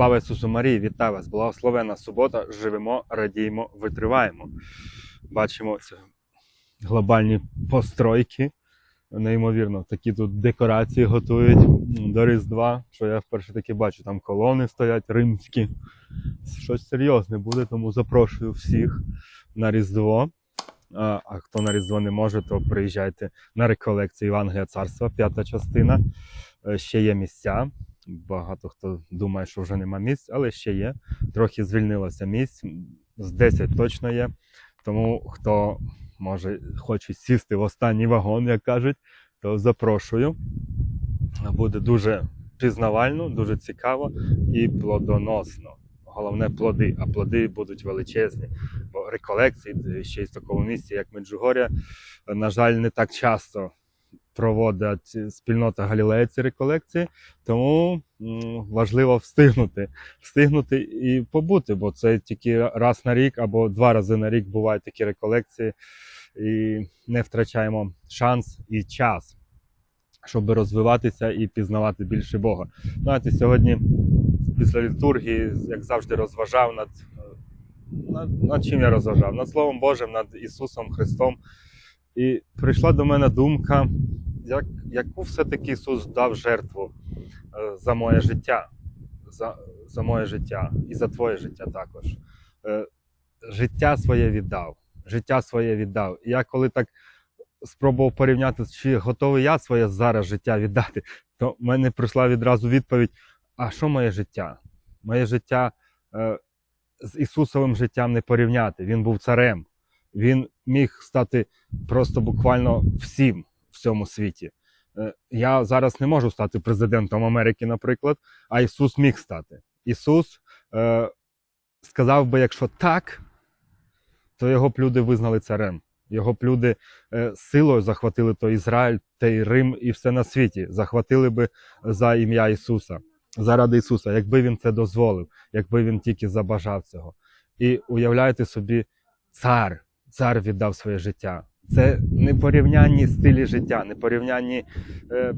Слава Ісусу Марії, вітаю вас! Благословена субота! Живемо, радіємо, витриваємо. Бачимо ці глобальні постройки. Неймовірно, такі тут декорації готують до Різдва, що я вперше таки бачу. Там колони стоять римські. Щось серйозне буде, тому запрошую всіх на Різдво. А, а хто на Різдво не може, то приїжджайте на реколекцію Євангелія Царства, п'ята частина. Е, Ще є місця. Багато хто думає, що вже нема місць, але ще є. Трохи звільнилося місць. З 10 точно є. Тому хто може хоче сісти в останній вагон, як кажуть, то запрошую. Буде дуже пізнавально, дуже цікаво і плодоносно. Головне плоди, а плоди будуть величезні. Бо реколекції ще й з такого місця, як Меджугоря, на жаль, не так часто проводить спільнота Галілея ці реколекції, тому важливо встигнути, встигнути і побути, бо це тільки раз на рік або два рази на рік бувають такі реколекції, і не втрачаємо шанс і час, щоб розвиватися і пізнавати більше Бога. Знаєте, сьогодні після літургії, як завжди, розважав над, над, над чим я розважав? Над Словом Божим, над Ісусом Христом. І прийшла до мене думка, як, яку все-таки Ісус дав жертву е, за моє життя, за, за моє життя і за твоє життя також. Е, Життя своє віддав. Життя своє віддав. Я коли так спробував порівняти, чи готовий я своє зараз життя віддати, то в мене прийшла відразу відповідь: а що моє життя? Моє життя е, з Ісусовим життям не порівняти. Він був царем. Він міг стати просто буквально всім в цьому світі. Е, Я зараз не можу стати президентом Америки, наприклад, а Ісус міг стати. Ісус е, сказав би, якщо так, то його б люди визнали царем. Його б люди е, силою захватили той Ізраїль, той Рим і все на світі. Захватили би за ім'я Ісуса, заради Ісуса, якби він це дозволив, якби він тільки забажав цього. І уявляєте собі, цар, цар віддав своє життя. Це непорівнянні стилі життя, непорівнянні е,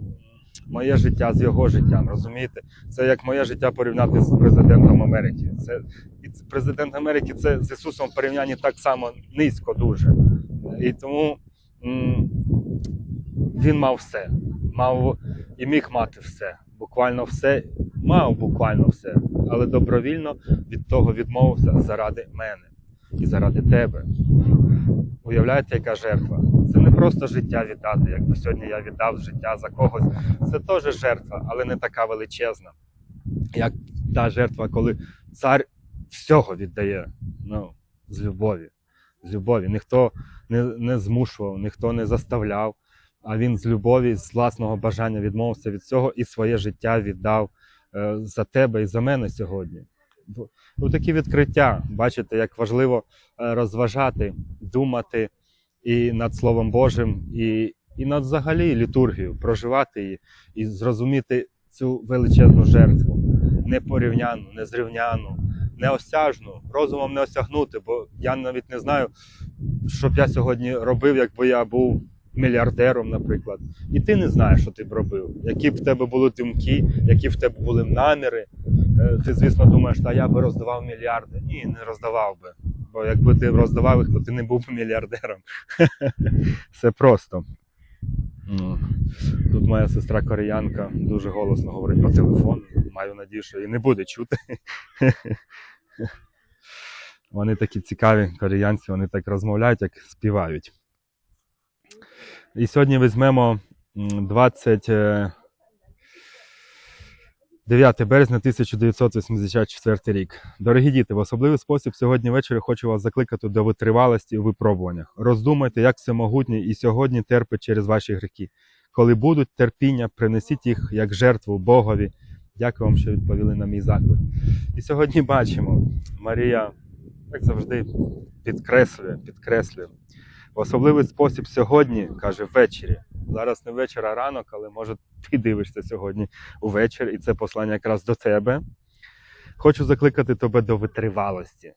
моє життя з його життям. Розумієте? Це як моє життя порівняти з президентом Америки. Це і президент Америки це з Ісусом в порівнянні так само низько дуже. І тому м, він мав все, мав і міг мати все. Буквально все, мав буквально все, але добровільно від того відмовився заради мене і заради тебе. Уявляєте, яка жертва? Це не просто життя віддати, якби сьогодні я віддав життя за когось. Це теж жертва, але не така величезна, як та жертва, коли цар всього віддає ну, з любові. З любові. Ніхто не, не змушував, ніхто не заставляв, а він з любові, з власного бажання відмовився від цього і своє життя віддав е, за тебе і за мене сьогодні. Ну, такі відкриття, бачите, як важливо е, розважати, думати і над Словом Божим, і, і над взагалі літургією, проживати її і зрозуміти цю величезну жертву, непорівняну, незрівняну, неосяжну, розумом не осягнути, бо я навіть не знаю, що б я сьогодні робив, якби я був мільярдером, наприклад. І ти не знаєш, що ти б робив, які б в тебе були думки, які в тебе були наміри. Е, Ти, звісно, думаєш, та я би роздавав мільярди. Ні, не роздавав би. Бо якби ти роздавав їх, то ти не був мільярдером. Все просто. Ну, Тут моя сестра кореянка дуже голосно говорить по телефону. Маю надію, що її не буде чути. Вони такі цікаві кореянці, вони так розмовляють, як співають. І сьогодні візьмемо 29 березня 1984 рік. Дорогі діти, в особливий спосіб сьогодні ввечері хочу вас закликати до витривалості у випробуваннях. Роздумайте, як всемогутній і сьогодні терпить через ваші гріхи. Коли будуть терпіння, принесіть їх як жертву Богові. Дякую вам, що відповіли на мій заклик. І сьогодні бачимо, Марія, як завжди, підкреслює, підкреслює. Особливий спосіб сьогодні, каже, ввечері. Зараз не вечір, а ранок, але може ти дивишся сьогодні увечір, і це послання якраз до тебе. Хочу закликати тебе до витривалості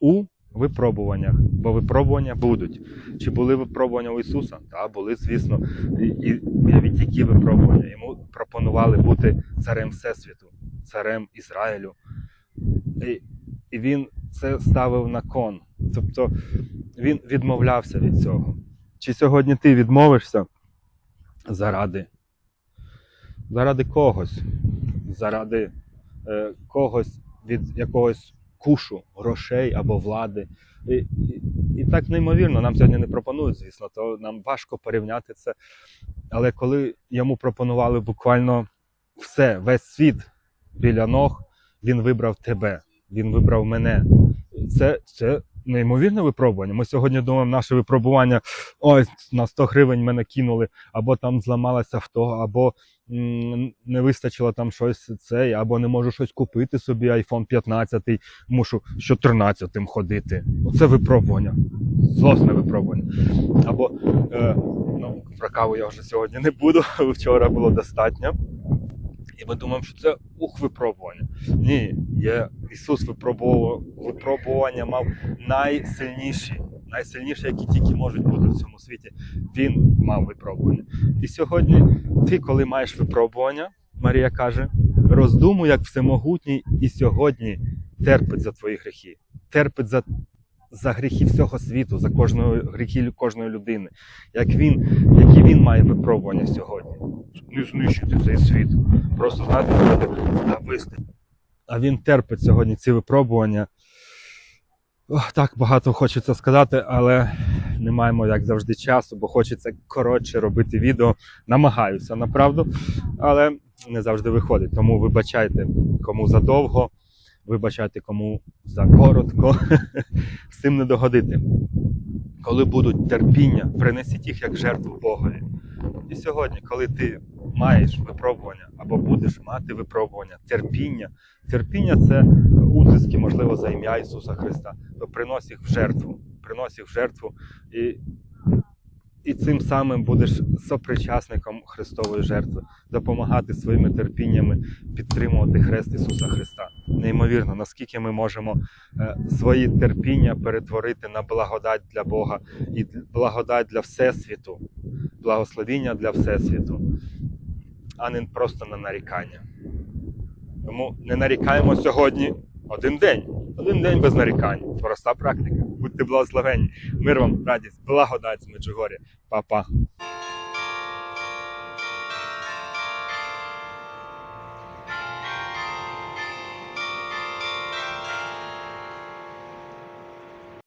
у випробуваннях, бо випробування будуть. Чи були випробування у Ісуса? Так, були, звісно. І уявіть, які випробування. Йому пропонували бути царем Всесвіту. царем Ізраїлю. І, і він це ставив на кон. Тобто він відмовлявся від цього. Чи сьогодні ти відмовишся заради, заради когось, заради е, когось від якогось кушу, грошей або влади. І, і, і так неймовірно, нам сьогодні не пропонують, звісно, то нам важко порівняти це. Але коли йому пропонували буквально все, весь світ біля ног, він вибрав тебе, він вибрав мене. Це, це неймовірне випробування. Ми сьогодні думаємо, наше випробування, ой, на 100 гривень мене кинули, або там зламалося авто, або м, не вистачило там щось цей, або не можу щось купити собі, iPhone 15, мушу з 14 ходити. Оце випробування. Злосне випробування. Або е, ну, про каву я вже сьогодні не буду, вчора було достатньо. І ми думаємо, що це ух випробування. Ні, є Ісус випробував, випробування мав найсильніші, найсильніші, які тільки можуть бути в цьому світі. Він мав випробування. І сьогодні ти, коли маєш випробування, Марія каже, роздумуй, як всемогутній, і сьогодні терпить за твої гріхи, терпить за, за гріхи всього світу, за кожної гріхи кожної людини. Як він, які він має випробування сьогодні. Не знищити цей світ. Просто «Та вистачить». А він терпить сьогодні ці випробування. Ох, так багато хочеться сказати, але не маємо, як завжди, часу, бо хочеться коротше робити відео. Намагаюся, направду, але не завжди виходить. Тому вибачайте, кому задовго, вибачайте, кому за коротко. Всім не догодити. Коли будуть терпіння, принесіть їх як жертву Богові. І сьогодні, коли ти маєш випробування або будеш мати випробування, терпіння. Терпіння це утиски, можливо, за ім'я Ісуса Христа. То принось їх в жертву. Принось їх в жертву і, і цим самим будеш сопричасником Христової жертви, допомагати своїми терпіннями підтримувати хрест Ісуса Христа. Неймовірно, наскільки ми можемо е, свої терпіння перетворити на благодать для Бога і благодать для Всесвіту, благословіння для Всесвіту а не просто на нарікання. Тому не нарікаємо сьогодні один день. Один день без нарікань. Проста практика. Будьте благословенні. Мир вам, радість, благодать з Меджугоря. Па-па.